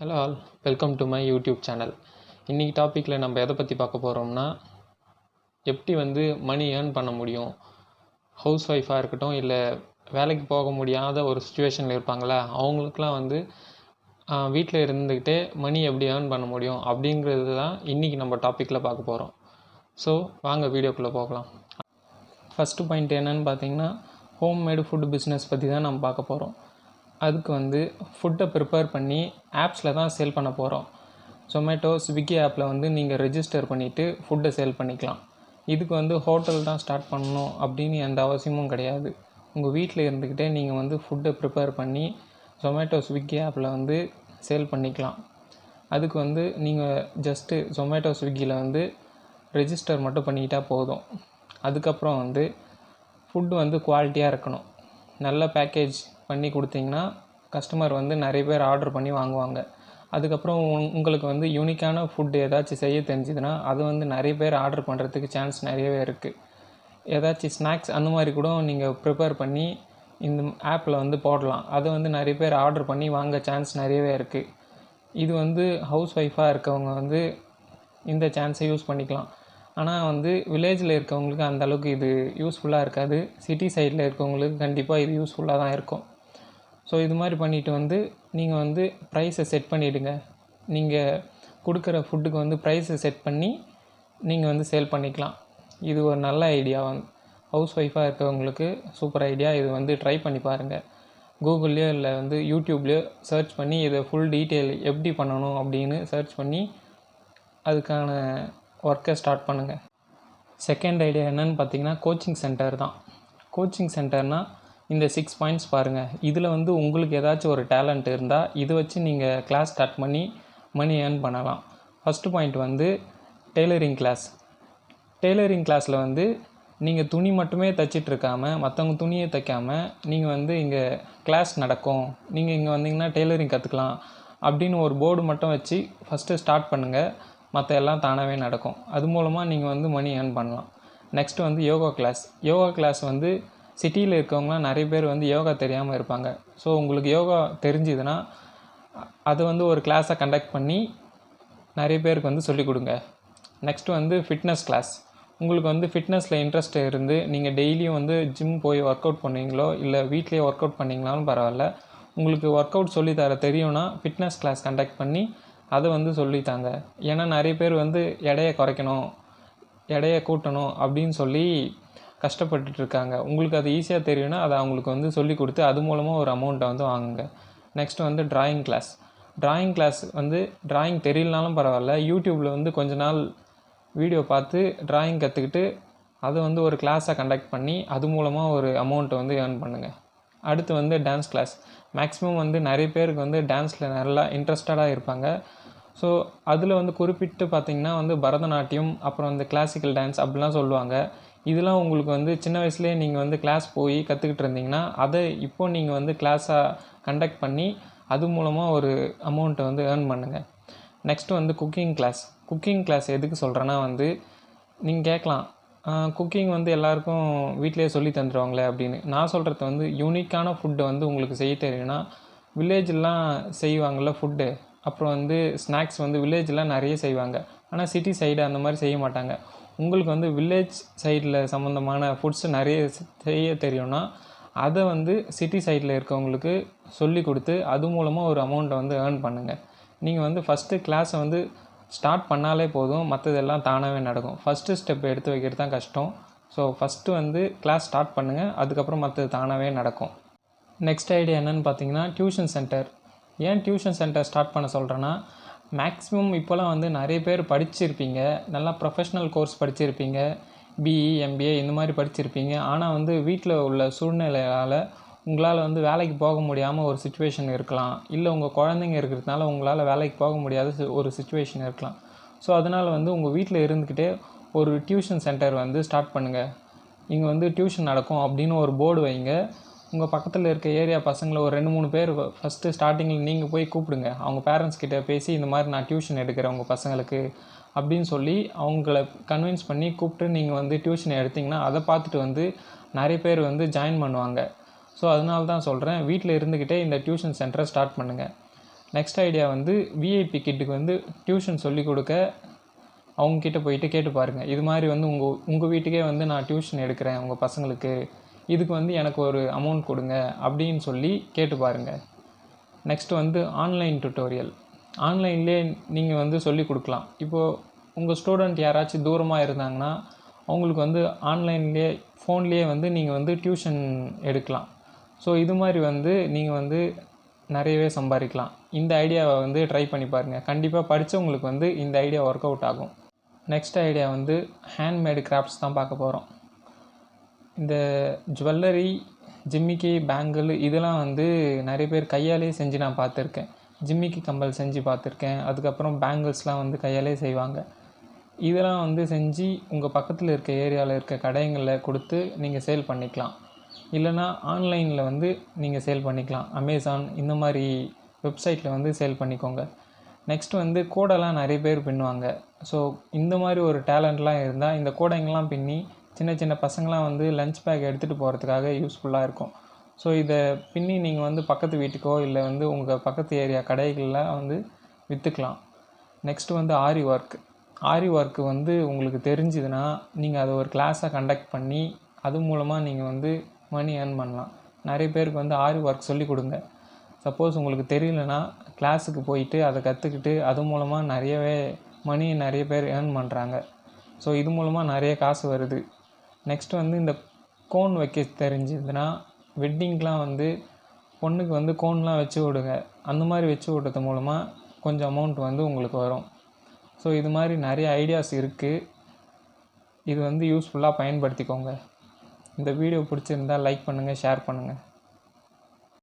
Hello all welcome to my YouTube channel இன்றைக்கி டாப்பிக்கில் நம்ம எதை பற்றி பார்க்க போகிறோம்னா எப்படி வந்து மணி ஏர்ன் பண்ண முடியும்? ஹவுஸ் ஒய்ஃபாக இருக்கட்டும் இல்லை வேலைக்கு போக முடியாத ஒரு சுச்சுவேஷனில் இருப்பாங்களே? அவங்களுக்குலாம் வந்து வீட்டில் இருந்துக்கிட்டே மணி எப்படி ஏர்ன் பண்ண முடியும்? அப்படிங்கிறது தான் இன்றைக்கி நம்ம டாப்பிக்கில் பார்க்க போகிறோம் ஸோ வாங்க வீடியோக்குள்ளே போகலாம். ஃபஸ்ட்டு பாயிண்ட் என்னென்னு பார்த்தீங்கன்னா ஹோம் மேடு ஃபுட் பிஸ்னஸ் பற்றி தான் நம்ம பார்க்க போகிறோம் அதுக்கு வந்து ஃபுட்டை ப்ரிப்பேர் பண்ணி ஆப்ஸில் தான் சேல் பண்ண போகிறோம் ஜொமேட்டோ ஸ்விக்கி ஆப்பில் வந்து நீங்கள் ரெஜிஸ்டர் பண்ணிவிட்டு ஃபுட்டை சேல் பண்ணிக்கலாம். இதுக்கு வந்து ஹோட்டல் தான் ஸ்டார்ட் பண்ணணும் அப்படின்னு எந்த அவசியமும் கிடையாது. உங்கள் வீட்டில் இருந்துக்கிட்டே நீங்கள் வந்து ஃபுட்டை ப்ரிப்பேர் பண்ணி ஜொமேட்டோ ஸ்விக்கி ஆப்பில் வந்து சேல் பண்ணிக்கலாம். அதுக்கு வந்து நீங்கள் ஜஸ்ட்டு ஜொமேட்டோ ஸ்விக்கியில் வந்து ரெஜிஸ்டர் மட்டும் பண்ணிக்கிட்டால் போதும். அதுக்கப்புறம் வந்து ஃபுட்டு வந்து குவாலிட்டியாக இருக்கணும். நல்ல பேக்கேஜ் பண்ணி கொடுத்தீங்கன்னா கஸ்டமர் வந்து நிறைய பேர் ஆர்டர் பண்ணி வாங்குவாங்க. அதுக்கப்புறம் உங் உங்களுக்கு வந்து யூனிக்கான ஃபுட் ஏதாச்சும் செய்ய தெரிஞ்சுதுன்னா அது வந்து நிறைய பேர் ஆர்டர் பண்ணுறதுக்கு சான்ஸ் நிறையவே இருக்குது ஏதாச்சும் ஸ்நாக்ஸ் அந்த மாதிரி கூட நீங்கள் ப்ரிப்பேர் பண்ணி இந்த ஆப்பில் வந்து போடலாம். அதை வந்து நிறைய பேர் ஆர்டர் பண்ணி வாங்க சான்ஸ் நிறையவே இருக்குது இது வந்து ஹவுஸ் ஒய்ஃபாக இருக்கவங்க வந்து இந்த சான்ஸை யூஸ் பண்ணிக்கலாம். ஆனால் வந்து வில்லேஜில் இருக்கவங்களுக்கு அந்தளவுக்கு இது யூஸ்ஃபுல்லாக இருக்காது. சிட்டி சைடில் இருக்கவங்களுக்கு கண்டிப்பாக இது யூஸ்ஃபுல்லாக தான் இருக்கும். ஸோ இது மாதிரி பண்ணிவிட்டு வந்து நீங்கள் வந்து ப்ரைஸை செட் பண்ணிவிடுங்க நீங்கள் கொடுக்குற ஃபுட்டுக்கு வந்து ப்ரைஸை செட் பண்ணி நீங்கள் வந்து சேல் பண்ணிக்கலாம். இது ஒரு நல்ல ஐடியா வந்து ஹவுஸ் ஒய்ஃபாக இருக்கவங்களுக்கு சூப்பர் ஐடியா இது வந்து ட்ரை பண்ணி பாருங்கள் கூகுள்லேயோ இல்லை வந்து யூடியூப்லேயோ சர்ச் பண்ணி இதை ஃபுல் டீட்டெயில் எப்படி பண்ணணும் அப்படின்னு சர்ச் பண்ணி அதுக்கான ஒர்க்கை ஸ்டார்ட் பண்ணுங்கள் செகண்ட் ஐடியா என்னென்னு பார்த்தீங்கன்னா கோச்சிங் சென்டர் தான். கோச்சிங் சென்டர்னால் இந்த சிக்ஸ் பாயிண்ட்ஸ் பாருங்கள் இதில் வந்து உங்களுக்கு ஏதாச்சும் ஒரு டேலண்ட் இருந்தால் இதை வச்சு நீங்கள் கிளாஸ் ஸ்டார்ட் பண்ணி மணி ஏர்ன் பண்ணலாம். ஃபஸ்ட்டு பாயிண்ட் வந்து டெய்லரிங் கிளாஸ் டெய்லரிங் கிளாஸில் வந்து நீங்கள் துணி மட்டுமே தைச்சிட்டு இருக்காம மற்றவங்க துணியை தைக்காமல் நீங்கள் வந்து இங்கே கிளாஸ் நடக்கும். நீங்கள் இங்கே வந்தீங்கன்னா டெய்லரிங் கற்றுக்கலாம் அப்படின்னு ஒரு போர்டு மட்டும் வச்சு ஃபஸ்ட்டு ஸ்டார்ட் பண்ணுங்கள் மற்ற எல்லாம் தானாகவே நடக்கும். அது மூலமாக நீங்கள் வந்து மணி ஏர்ன் பண்ணலாம். நெக்ஸ்ட் வந்து யோகா கிளாஸ் யோகா கிளாஸ் வந்து சிட்டியில் இருக்கவங்களாம் நிறைய பேர் வந்து யோகா தெரியாமல் இருப்பாங்க. ஸோ உங்களுக்கு யோகா தெரிஞ்சுதுன்னா அது வந்து ஒரு கிளாஸை கண்டக்ட் பண்ணி நிறைய பேருக்கு வந்து சொல்லிக் கொடுங்க. நெக்ஸ்ட் வந்து ஃபிட்னஸ் கிளாஸ் உங்களுக்கு வந்து ஃபிட்னஸில் இன்ட்ரெஸ்ட் இருந்து நீங்கள் டெய்லியும் வந்து ஜிம் போய் ஒர்க் அவுட் பண்ணுவீங்களோ இல்லை வீட்லேயே ஒர்க் அவுட் பண்ணிங்கனாலும் பரவாயில்ல. உங்களுக்கு ஒர்க் அவுட் சொல்லித்தர தெரியும்னா ஃபிட்னஸ் கிளாஸ் கண்டக்ட் பண்ணி அதை வந்து சொல்லித்தாங்க. ஏன்னா நிறைய பேர் வந்து எடையை குறைக்கணும் எடையை கூட்டணும் அப்படின்னு சொல்லி கஷ்டப்பட்டுட்டு இருக்காங்க உங்களுக்கு அது ஈஸியாக தெரியும்னா அதை அவங்களுக்கு வந்து சொல்லி கொடுத்து அது மூலமாக ஒரு அமௌண்ட்டை வந்து வாங்குங்க. நெக்ஸ்ட் வந்து ட்ராயிங் கிளாஸ் ட்ராயிங் கிளாஸ் வந்து ட்ராயிங் தெரியலனாலும் பரவாயில்ல. யூடியூப்பில் வந்து கொஞ்ச நாள் வீடியோ பார்த்து ட்ராயிங் கற்றுக்கிட்டு அதை வந்து ஒரு கிளாஸை கண்டக்ட் பண்ணி அது மூலமாக ஒரு அமௌண்ட்டை வந்து ஏர்ன் பண்ணுங்கள் அடுத்து வந்து டான்ஸ் கிளாஸ் மேக்ஸிமம் வந்து நிறைய பேருக்கு வந்து டான்ஸில் நல்லா இன்ட்ரெஸ்டடாக இருப்பாங்க. ஸோ அதில் வந்து குறிப்பிட்டு பார்த்திங்கன்னா வந்து பரதநாட்டியம் அப்புறம் வந்து கிளாசிக்கல் டான்ஸ் அப்படிலாம் சொல்லுவாங்க. இதெல்லாம் உங்களுக்கு வந்து சின்ன வயசுலேயே நீங்கள் வந்து கிளாஸ் போய் கற்றுக்கிட்டு இருந்தீங்கன்னா அதை இப்போ நீங்கள் வந்து கிளாஸாக கண்டக்ட் பண்ணி அது மூலமாக ஒரு அமௌண்ட்டை வந்து ஏர்ன் பண்ணுங்கள் நெக்ஸ்ட்டு வந்து குக்கிங் கிளாஸ் குக்கிங் கிளாஸ் எதுக்கு சொல்கிறேன்னா வந்து நீங்கள் கேட்கலாம் குக்கிங் வந்து எல்லாருக்கும் வீட்லேயே சொல்லி தந்துடுவாங்களே அப்படின்னு. நான் சொல்கிறது வந்து யூனிக்கான ஃபுட்டை வந்து உங்களுக்கு செய்ய தெரியும்னா வில்லேஜெலாம் செய்வாங்கள்ல ஃபுட்டு அப்புறம் வந்து ஸ்நாக்ஸ் வந்து வில்லேஜெலாம் நிறைய செய்வாங்க. ஆனால் சிட்டி சைடு அந்த மாதிரி செய்ய மாட்டாங்க. உங்களுக்கு வந்து வில்லேஜ் சைடில் சம்மந்தமான ஃபுட்ஸ் நிறைய செய்ய தெரியும்னா அதை வந்து சிட்டி சைடில் இருக்கவங்களுக்கு சொல்லி கொடுத்து அது மூலமாக ஒரு அமௌண்ட்டை வந்து ஏர்ன் பண்ணுங்கள் நீங்கள் வந்து ஃபஸ்ட்டு கிளாஸை வந்து ஸ்டார்ட் பண்ணாலே போதும் மற்றதெல்லாம் தானாகவே நடக்கும். ஃபஸ்ட்டு ஸ்டெப் எடுத்து வைக்கிறது தான் கஷ்டம். ஸோ ஃபஸ்ட்டு வந்து கிளாஸ் ஸ்டார்ட் பண்ணுங்கள் அதுக்கப்புறம் மற்றது தானாகவே நடக்கும். நெக்ஸ்ட் ஐடியா என்னென்னு பார்த்தீங்கன்னா டியூஷன் சென்டர் ஏன் டியூஷன் சென்டர் ஸ்டார்ட் பண்ண சொல்கிறேன்னா மேக்ஸிமம் இப்போலாம் வந்து நிறைய பேர் படிச்சிருப்பீங்க. நல்லா ப்ரொஃபஷ்னல் கோர்ஸ் படிச்சிருப்பீங்க. பிஇ எம்பிஏ இந்த மாதிரி படிச்சிருப்பீங்க. ஆனால் வந்து வீட்டில் உள்ள சூழ்நிலையால் உங்களால் வந்து வேலைக்கு போக முடியாமல் ஒரு சுச்சுவேஷன் இருக்கலாம். இல்லை உங்கள் குழந்தைங்க இருக்கிறதுனால உங்களால் வேலைக்கு போக முடியாத ஒரு சுச்சுவேஷன் இருக்கலாம். ஸோ அதனால் வந்து உங்கள் வீட்டில் இருந்துக்கிட்டே ஒரு டியூஷன் சென்டர் வந்து ஸ்டார்ட் பண்ணுங்கள் இங்கே வந்து டியூஷன் நடக்கும் அப்படின்னு ஒரு போர்டு வைங்க. உங்கள் பக்கத்தில் இருக்க ஏரியா பசங்களை ஒரு ரெண்டு மூணு பேர் ஃபஸ்ட்டு ஸ்டார்டிங்கில் நீங்கள் போய் கூப்பிடுங்க. அவங்க பேரண்ட்ஸ் கிட்டே பேசி இந்த மாதிரி நான் டியூஷன் எடுக்கிறேன் உங்கள் பசங்களுக்கு. அப்படின்னு சொல்லி அவங்கள கன்வின்ஸ் பண்ணி கூப்பிட்டு நீங்கள் வந்து டியூஷன் எடுத்திங்கன்னா அதை பார்த்துட்டு வந்து நிறைய பேர் வந்து ஜாயின் பண்ணுவாங்க. ஸோ அதனால தான் சொல்கிறேன் வீட்டில் இருந்துக்கிட்டே இந்த டியூஷன் சென்டரை ஸ்டார்ட் பண்ணுங்கள் நெக்ஸ்ட் ஐடியா வந்து விஐபி கிட்டுக்கு வந்து டியூஷன் சொல்லிக் கொடுக்க அவங்கக்கிட்ட போயிட்டு கேட்டு பாருங்கள் இது மாதிரி வந்து உங்கள் உங்கள் வீட்டுக்கே வந்து நான் டியூஷன் எடுக்கிறேன் உங்கள் பசங்களுக்கு. இதுக்கு வந்து எனக்கு ஒரு அமௌண்ட் கொடுங்க அப்படின்னு சொல்லி கேட்டு பாருங்கள் நெக்ஸ்ட் வந்து ஆன்லைன் டுட்டோரியல் ஆன்லைன்லேயே நீங்கள் வந்து சொல்லி கொடுக்கலாம். இப்போது உங்கள் ஸ்டூடெண்ட் யாராச்சும் தூரமாக இருந்தாங்கன்னா அவங்களுக்கு வந்து ஆன்லைன்லேயே ஃபோன்லேயே வந்து நீங்கள் வந்து டியூஷன் எடுக்கலாம். ஸோ இது மாதிரி வந்து நீங்கள் வந்து நிறையவே சம்பாதிக்கலாம். இந்த ஐடியாவை வந்து ட்ரை பண்ணி பாருங்கள் கண்டிப்பாக படித்தவங்களுக்கு வந்து இந்த ஐடியா ஒர்க் அவுட் ஆகும். நெக்ஸ்ட் ஐடியா வந்து ஹேண்ட்மேடு கிராஃப்ட்ஸ் தான் பார்க்க போகிறோம் இந்த ஜுவல்லரி ஜிம்மிக்கி பேங்கிள் இதெல்லாம் வந்து நிறைய பேர் கையாலே செஞ்சு நான் பார்த்துருக்கேன். ஜிம்மிக்கி கம்பல் செஞ்சு பார்த்துருக்கேன். அதுக்கப்புறம் பேங்கிள்ஸ்லாம் வந்து கையாலே செய்வாங்க. இதெல்லாம் வந்து செஞ்சு உங்கள் பக்கத்தில் இருக்க ஏரியாவில் இருக்க கடைங்களில் கொடுத்து நீங்கள் சேல் பண்ணிக்கலாம். இல்லைனா ஆன்லைனில் வந்து நீங்கள் சேல் பண்ணிக்கலாம். அமேசான் இந்த மாதிரி வெப்சைட்டில் வந்து சேல் பண்ணிக்கோங்க. நெக்ஸ்ட் வந்து கூடைலாம் நிறைய பேர் பின்னுவாங்க. ஸோ இந்த மாதிரி ஒரு டேலண்ட்லாம் இருந்தால் இந்த கூடைங்கெல்லாம் பின்னி சின்ன சின்ன பசங்களாம் வந்து லஞ்ச் பேக் எடுத்துகிட்டு போகிறதுக்காக யூஸ்ஃபுல்லாக இருக்கும். ஸோ இதை பின்னி நீங்கள் வந்து பக்கத்து வீட்டுக்கோ இல்லை வந்து உங்கள் பக்கத்து ஏரியா கடைகளில் வந்து விற்றுக்கலாம் நெக்ஸ்ட்டு வந்து ஆரி ஒர்க் ஆரி ஒர்க்கு வந்து உங்களுக்கு தெரிஞ்சுதுன்னா நீங்கள் அதை ஒரு கிளாஸாக கண்டக்ட் பண்ணி அது மூலமாக நீங்கள் வந்து மணி ஏர்ன் பண்ணலாம். நிறைய பேருக்கு வந்து ஆரி ஒர்க் சொல்லி கொடுங்க. சப்போஸ் உங்களுக்கு தெரியலனா கிளாஸுக்கு போயிட்டு அதை கற்றுக்கிட்டு அது மூலமாக நிறையவே மணி நிறைய பேர் ஏர்ன் பண்ணுறாங்க ஸோ இது மூலமாக நிறைய காசு வருது. நெக்ஸ்ட் வந்து இந்த கோன் வைக்க தெரிஞ்சதுன்னா வெட்டிங்க்கெலாம் வந்து பொண்ணுக்கு வந்து கோன்லாம் வச்சு விடுங்க. அந்த மாதிரி வச்சு விடுறது மூலமாக கொஞ்சம் அமௌண்ட் வந்து உங்களுக்கு வரும். ஸோ இது மாதிரி நிறைய ஐடியாஸ் இருக்குது இது வந்து யூஸ்ஃபுல்லாக பயன்படுத்திக்கோங்க. இந்த வீடியோ பிடிச்சிருந்தால் லைக் பண்ணுங்கள் ஷேர் பண்ணுங்கள்